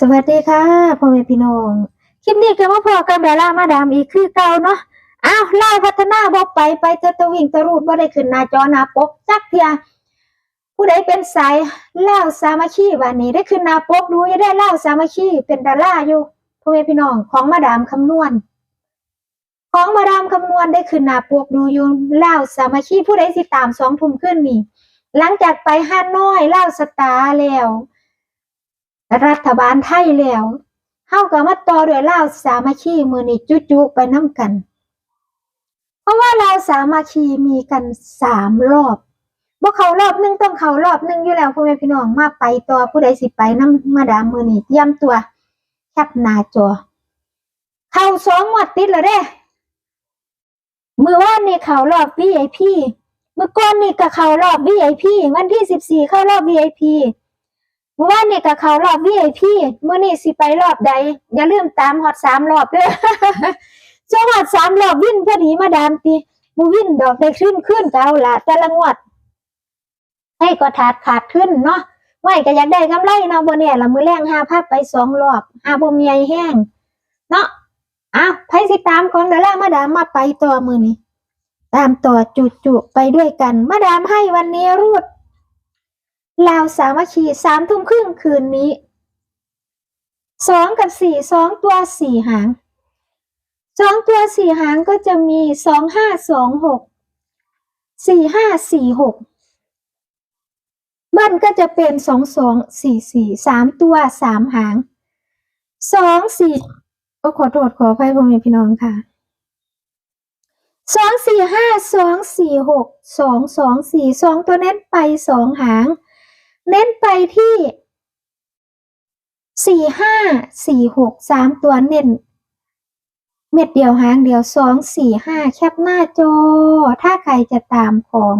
สวัสดีค่ะพ่อแม่พี่น้องคลิปนี้ก็มาพอกับดารามาดามอีกคือเก่าเนาะอ้าวไล่าพัฒนาบ่ไปไปจอตะวิ่งตะรูดบ่ได้ขึ้นหน้าจอหน้าปกจักเทียผู้ใดเป็นสายเล่าสามัคคีวันนี้ได้ขึ้นหน้าปกดูจะได้เล่าสามัคคีเป็นดาราอยู่พ่อแม่พี่น้องของมาดามคำนวณ ของมาดามคำนวณได้ขึ้นหน้าปกดูอยู่เล่าสามัคคีผู้ใดสิตามสองทุ่มขึ้นนี่หลังจากไปฮาน้อยเล่าสตาร์แล้ว รัฐบาลไทยแล้วเฮาก็มาต่อด้วยลาวสามัคคีมือนี้จุๆไปนํกัน เพราะว่าลาวสามัคคีมีกันสามรอบบ่เขารอบหนึงต้องเขารอบหนึงอยู่แล้วพ่อแม่พี่น้องมาไปต่อผู้ใดสิไปนํมาดามมือนี้เตรียมตัวแคปหน้าจอ เข้าสองงวดติดแล้วเด้มือวานนี่เขารอบ VIP มื้อก่อนนี่ก็เขารอบ VIP วันที่14เข้ารอบ VIP เมื่อวานนี่ก็เขารอบ VIP มื้อนี้สิไปรอบใด อย่าลืมตามฮอดสามรอบเด้อจังหวัดสามรอบวิ่นพอดีมาดามติบ่วินดอกได้ขึ้นขึ้นก็เอาละแต่ละงวดให้ก็ถาดขาดขึ้นเนาะไว้ก็อยากได้กำไรเนาะบ่แน่ละมือแรงหาภาพไปสองรอบหาบ่มีไอแห้งเนาะอ้าวไผสิตามของดารามาดามมาไปต่อมือนี้ ตามต่อจุๆไปด้วยกัน มาดามให้วันนี้รูด ลาวสามัคคีสามทุ่มครึ่งคืนนี้สองกับสี่สองตัวสี่หางสองตัวสี่หางก็จะมีสองห้าสองหกสี่ห้าสี่หกเบิ้ลก็จะเป็นสองสองสี่สี่สามตัวสามหางสองสี่ก็ขอโทษขออภัยพ่อแม่พี่น้องค่ะสองสี่ห้าสองสี่หกสองสองสี่สองตัวเน้นไปสองหาง เน้นไปที่สี่ห้าสี่หกสามตัวเน้น เม็ดเดียวหางเดียวสองสี่ห้าแคปหน้าจอ ถ้าใครจะตามของ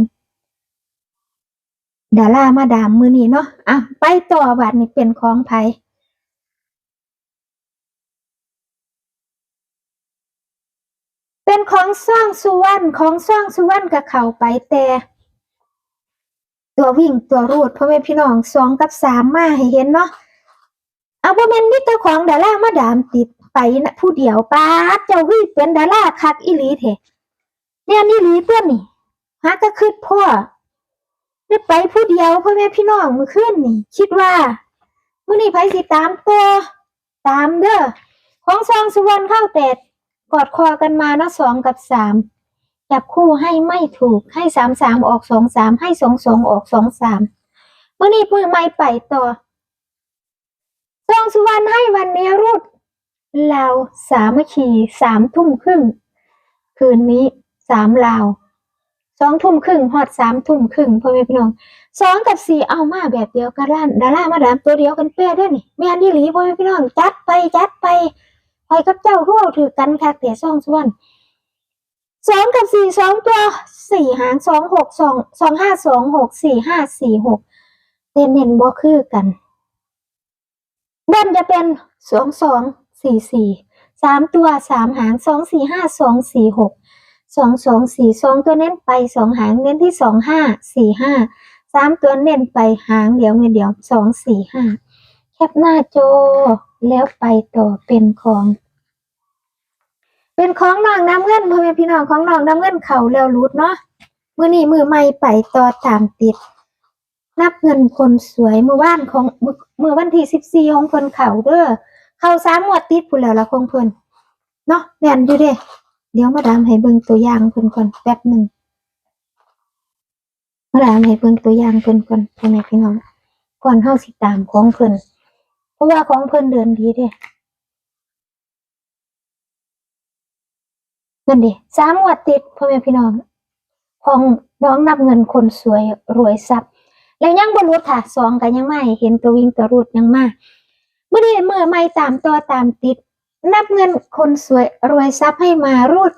ดารามาดามมือนี้เนาะอะไปต่อบัดนี้เป็นของไผเป็นของซ่องสุวรรณของซ่องสุวรรณกับเขาไปแต่ ตัววิ่งตัวรูดพ่อแม่พี่น้องสองกับสามมาให้เห็นเนาะเอาพ่อแม่นมิตรของดารามาดามติดไปนะผู้เดียวป้าเจ้าวิ่งเป็นดาราคักอีหลีเถะเนี่ยนี่หลีตัวนี่หาก็คือพ่อได้ไปผู้เดียวพ่อแม่พี่น้องมื่อคืนนี่ คิดว่ามือนี้ไผสิตามตัวตามเด้อของซองสุวรรณเข้าแต่กอดคอกันมาเนาะสองกับสาม จับคู่ให้ไม่ถูกให้สามสามออกสองสามให้สองสองออกสองสามเมื่อนี้มือไม่ไปต่อซองสุวรรณให้วันนี้รุดลาวสามัคคีสามทุ่มครึ่ง คืนนี้สามลาวสองทุ่มครึ่งฮอดสามทุ่มครึ่งพ่อแม่พี่น้องสองกับสี่เอามาแบบเดียวกันล้านดารามาดามตัวเดียวกันเป้ด้วยนี่แม่นดีหลีพ่อแม่พี่น้องจัดไปจัดไปคอยกับเจ้าคู่เอาถือกันค่ะแต่ซองสุวรรณ สองกับสี่สองตัวสี่หารสองหกสองสองห้าสองหกสี่ห้าสี่หกเน้นเน้นบ่คือกันเบิ้ลจะเป็นสองสองสี่สี่สามตัวสามหางสองสี่ห้าสองสี่หกสองสองสี่สองตัวเน้นไปสองหางเน้นที่สองห้าสี่ห้าสามตัวเน้นไปหางเดียวเงินเดียวสองสี่ห้าแคปหน้าโจแล้วไปต่อเป็นของ เป็นของน้องน้ำเงินพ่อแม่พี่น้องของน้องน้ำเงินเขาแล้วรูดเนาะมือนี้มือใหม่ไปต่อตามติด นับเงินคนสวยมือว่านของมือมือวันที่สิบสี่ของคนเขาเด้อเขาสามหมวดติดผู้แล้วละคงเพิ่นเนาะแม่นอยู่เด้เดี๋ยวมาดามให้เบิ่งตัวอย่างเพิ่นก่อนแป๊บหนึ่งมาดามให้เบิ่งตัวอย่างเพิ่นก่อนพ่อแม่พี่น้องก่อนเฮาสิตามของเพิ่นเพราะว่าของเพิ่นเดินดีเด้ นั่นดิสามงวดติดพ่อแม่พี่น้อง ของน้องนับเงินคนสวยรวยทรัพย์ แล้วยังบรรุค่ะสองกันยังไม่เห็นตัววิ่งตัวรูดยังมาเมื่อนี้เมื่อไม่ตามตัวตามติด นับเงินคนสวยรวยทรัพย์ให้มารูด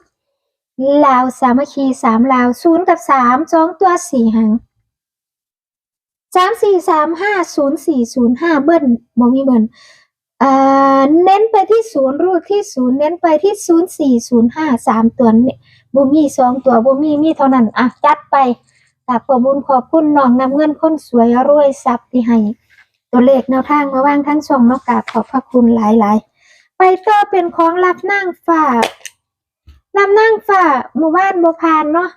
ลาวสามัคคีสามลาวศูนย์กับสามสองตัวสี่หางสามสี่สามห้าศูนย์สี่ศูนย์ห้าเบิ้ลบ่มีเบิ้ล อ่าเน้นไปที่ศูนย์รูดที่ศูนย์เน้นไปที่ศูนย์สี่ศูนย์ห้าสามตัวนี่บ่มีสองตัวบ่มีมีเท่านั้นอะจัดไปกราบขอบุญขอบคุณน้องนำเงินคนสวยรวยทรัพย์ที่ให้ตัวเลขแนวทางมาว่างทั้งช่องนอกกาบขอบพระคุณหลายๆ ไปต่อเป็นของรับนั่งฝากรับนั่งฝากหมู่บ้านบัวพานเนาะ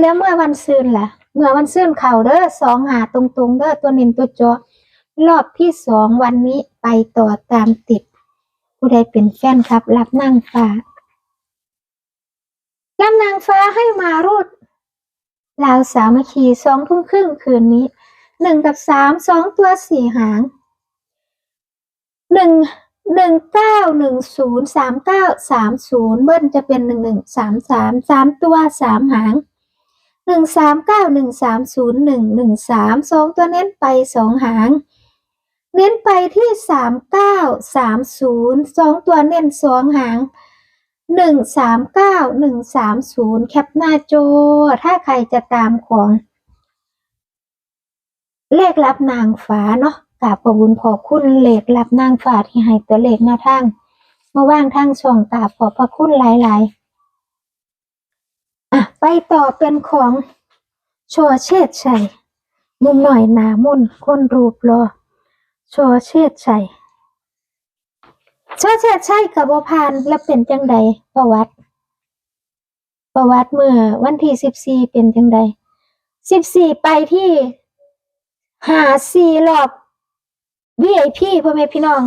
แล้วเมื่อวันซืนล่ะ เมื่อวันซืนเข่าเด้อสองหาตรงๆเด้อตัวเน้นตัวจาะ รอบที่สองวันนี้ไปต่อตามติด ผู้ใดเป็นแฟนครับ รับนั่งฟ้ารับนางฟ้าให้มารูดลาวสามัคคีสองทุ่มครึ่งคืนนี้หนึ่งกับสามสองตัวสี่หางหนึ่งหนึ่งเก้าหนึ่งศูนย์สามเก้าสามศูนย์เบิ้ลจะเป็นหนึ่งหนึ่งสามสามสามตัวสามหางหนึ่งสามเก้าหนึ่งสามศูนย์หนึ่งหนึ่งสามสองตัวเน้นไปสองหาง เน้นไปที่สามเก้าสามศูนย์สองตัวเน้นสองหางหนึ่งสามเก้าหนึ่งสามศูนย์แคปหน้าจถ้าใครจะตามของ เลขรับนางฟ้าเนาะกราบขอบคุญขอคุณเลขรับนางฟ้าที่ให้ตัวเลขแนวทางมาว่างทางช่องกราบขอบพระคุณหลายๆอะไปต่อเป็นของโชว์เชษชัยมุมหน่อยหนามุ่นคนรูปรอ ชว์เชษชัยโชว์เชษชัยกับบพานแล้วเป็นจังใดประวัติ ประวัติเมื่อวันที่สิบสี่เป็นจังใดสิบสี่ไปที่หาสี่รอบ VIP พ่อแม่พี่น้อง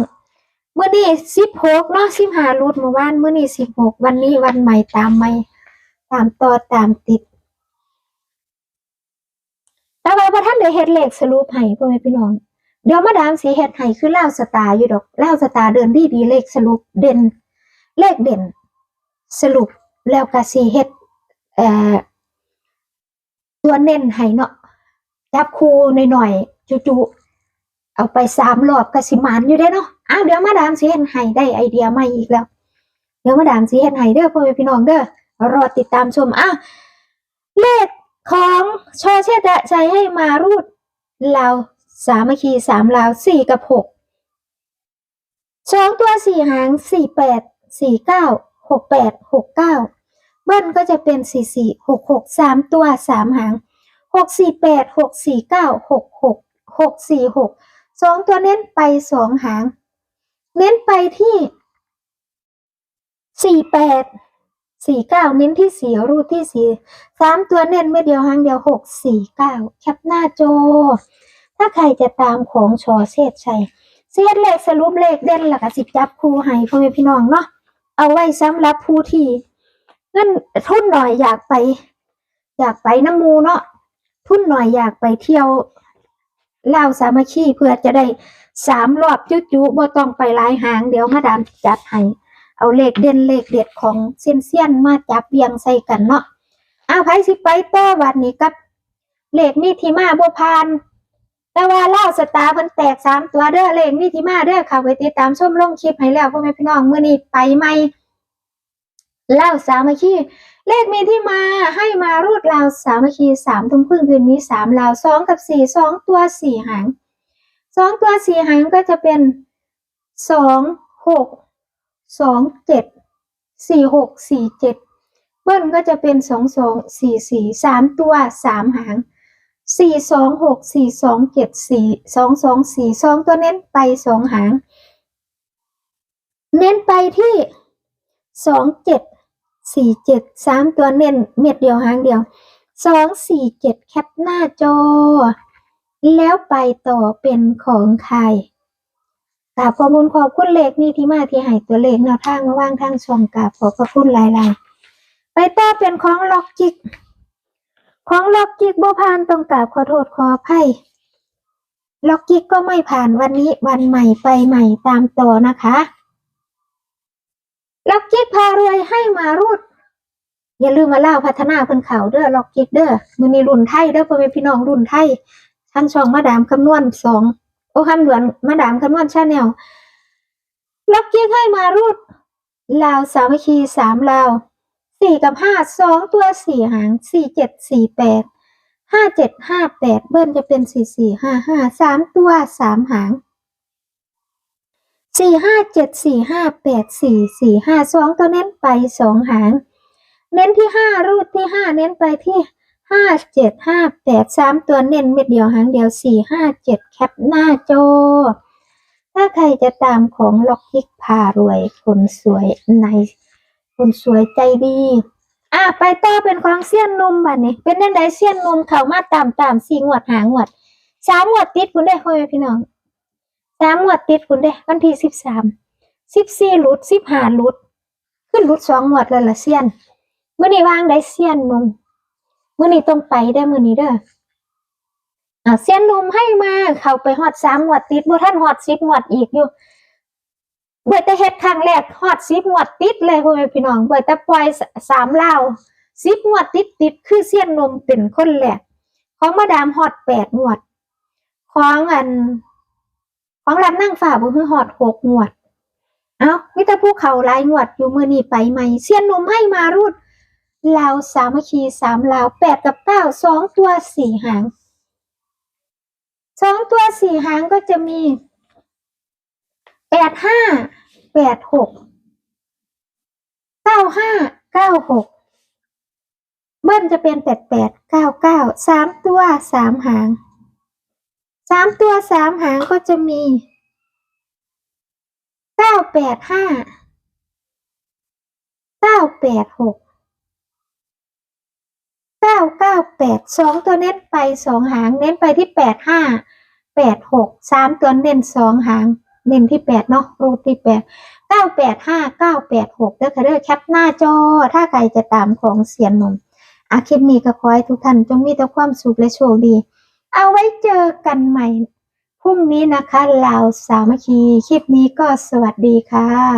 เมื่อนี้สิบหกเนาะสิบหารูดเมื่อวานเมื่อนี้สิบหกวันนี้วันใหม่ตามใหม่ตามต่อตามติดแต่ว่าพอท่านได้เฮ็ดเลขสรุปให้พ่อแม่พี่น้อง เดี๋ยวมาดามสีเฮ็ดให้คือเล่าสตาร์อยู่ดอกเล่าสตาร์เดินดีดีเลขสรุปเด่น เลขเด่น สรุปแล้วก็สีเฮ็ดเอ่อตัวเน้นให้เนาะจับคู่หน่อยๆจุๆเอาไปสามรอบกสิมานอยู่ได้เนาะอ้าวเดี๋ยวมาดามสีเฮ็ดให้ได้ไอเดียใหม่อีกแล้ว เดี๋ยวมาดามสีเฮ็ดให้เด้อพ่อแม่พี่น้องเด้อรอติดตามชมอ้าวเลขของชอเชตะใจให้มารูดลาว สามัคคีสามลาวสี่กับหกสองตัวสี่หางสี่แปดสี่เก้าหกแปดหกเก้าเบิ้ลก็จะเป็นสี่สี่หกหกสามตัวสามหางหกสี่แปดหกสี่เก้าหกหกหกสี่หกสองตัวเน้นไปสองหาง เน้นไปที่สี่แปดสี่เก้าเน้นที่สี่รูดที่สี่สามตัวเน้นไม่เดียวหางเดียวหกสี่เก้าแคปหน้าโจ ถ้าใครจะตามของชอเชษชัยเสียดเลขสรุปเลขเด่นหลักสิบจับคู่ให้พ่อแม่พี่น้องเนาะเอาไว้สำหรับผู้ที่เงินทุนหน่อยอยากไป อยากไปน้ำมูเนาะทุนหน่อยอยากไปเที่ยวลาวสามัคคีเพื่อจะได้สามรอบจุจุบ่ต้องไปหลายหางเดี๋ยวมาดามจัดให้เอาเลขเด่นเลขเด็ดของเซียนเซียนมาจับเบียงใส่กันเนาะเอาวไผสิไปต่อวันนี้กับเลขมีที่มาบ่ผ่าน แต่ว่าเล่าสตาร์เพิ่นแตกสามตัวเด้อเลขมีที่มาเด้อเข้าไปติดตามชมลงคลิปให้แล้วพ่อแม่พี่น้องมื้อนี้ไปใหม่เล่าสามัคคีเลขมีที่มาให้มารูดราวสามัคคีสามทุ่มครึ่งคืนนี้สามราวสองกับสี่สองตัวสี่หางสองตัวสี่หางก็จะเป็นสองหกสองเจ็ดสี่หกสี่เจ็ดเบิ้ลก็จะเป็นสองสองสี่สี่สามตัวสามหาง สี่สองหกสี่สองเจ็ดสี่สองสองสี่สองตัวเน้นไปสองหาง เน้นไปที่สองเจ็ดสี่เจ็ดสามตัวเน้นเม็ดเดียวหางเดียวสองสี่เจ็ดแคปหน้าจอ แล้วไปต่อเป็นของใครกราบขอบคุณขอบคุณเลขนี่ที่มาที่ให้ตัวเลขแนวทางมาว่างทางช่องกราบขอบพระคุณหลายๆไปต่อเป็นของล็อกจิก ของล็อกกิกบ่ผ่านต้องกราบขอโทษขออภัยล็อกกิกก็ไม่ผ่านวันนี้วันใหม่ไปใหม่ตามต่อนะคะล็อกกิกพารวยให้มารูดอย่าลืมมาเล่าพัฒนาเพิ่นเขาเด้อล็อกกิกเด้อมือนี้รุ่นไทยเด้อพ่อแม่พี่น้องรุ่นไทยทั้งช่องมาดามคำนวณสองโอ้คำนวณมาดามคำนวณชาแนลล็อกกิกให้มารูดลาวสามัคคีสามลาว สี่กับห้าสองตัวสี่หางสี่เจ็ดสี่แปดห้าเจ็ดห้าแปดเบิ้ลจะเป็นสี่สี่ห้าห้าสามตัวสามหางสี่ห้าเจ็ดสี่ห้าแปดสี่สี่ห้าสองตัวเน้นไปสองหาง เน้นที่ห้ารูดที่ห้าเน้นไปที่ห้าเจ็ดห้าแปดสามตัวเน้นเม็ดเดียวหางเดียวสี่ห้าเจ็ดแคปหน้าโจถ้าใครจะตามของล็อกยิกพารวยคนสวยใน คนสวยใจดี อะไปต่อเป็นของเสี้ยนนุ่มบัดนี้ เป็นยังไงเสี้ยนนุ่มเข้ามาตามตามสี่งวดหางวดสามงวดติดคุณได้พ่อแม่พี่น้องสามงวดติดคุณได้วันที่สิบสามสิบสี่ลุดสิบห้าลุด ขึ้นลุดสองงวดแล้วละเสี้ยนมื้อนี้วางได้เสี้ยนนุ่มมื้อนี้ต้องไปได้มื้อนี้เด้ออะเสี้ยนนุ่มให้มา เข้าไปฮอดสามงวดติดบ่ทันฮอดสิบงวดอีกอยู่ เบิดแต่เฮ็ดครั้งแรกฮอดสิบงวดติดเลยพ่อแม่พี่น้องเบิดแต่ปล่อยสามลาวสิบงวดติดติดคือเสี้ยนนมเป็นคนแรกของมาดามฮอดแปดงวด ของอัน ของรับนั่งฝ่าบ่คือฮอดหกงวด เอ้ามีแต่ภูเขาหลายงวดอยู่มื้อนี้ไปใหม่เสี้ยนนมให้มารูดลาวสามัคคีสามลาวแปดกับเก้าสองตัวสี่หางสองตัวสี่หางก็จะมี แปดห้าแปดหกเก้าห้าเก้าหกเบิ้ลจะเป็นแปดแปดเก้าเก้าสามตัวสามหางสามตัวสามหางก็จะมีเก้าแปดห้าเก้าแปดหกเก้าเก้าแปดสองตัวเน้นไปสองหางเน้นไปที่แปดห้าแปดหกสามตัวเน้นสองหาง เน้นที่แปดเนาะรูปที่แปดเก้าแปดห้าเก้าแปดหกเด้อค่ะเด้อแคปหน้าจอ ถ้าใครจะตามของเสียนนมอาคลิปนี้ก็ขอให้ทุกท่านจงมีแต่ความสุขและโชคดี เอาไว้เจอกันใหม่พรุ่งนี้นะคะลาวสามัคคี คลิปนี้ก็สวัสดีค่ะ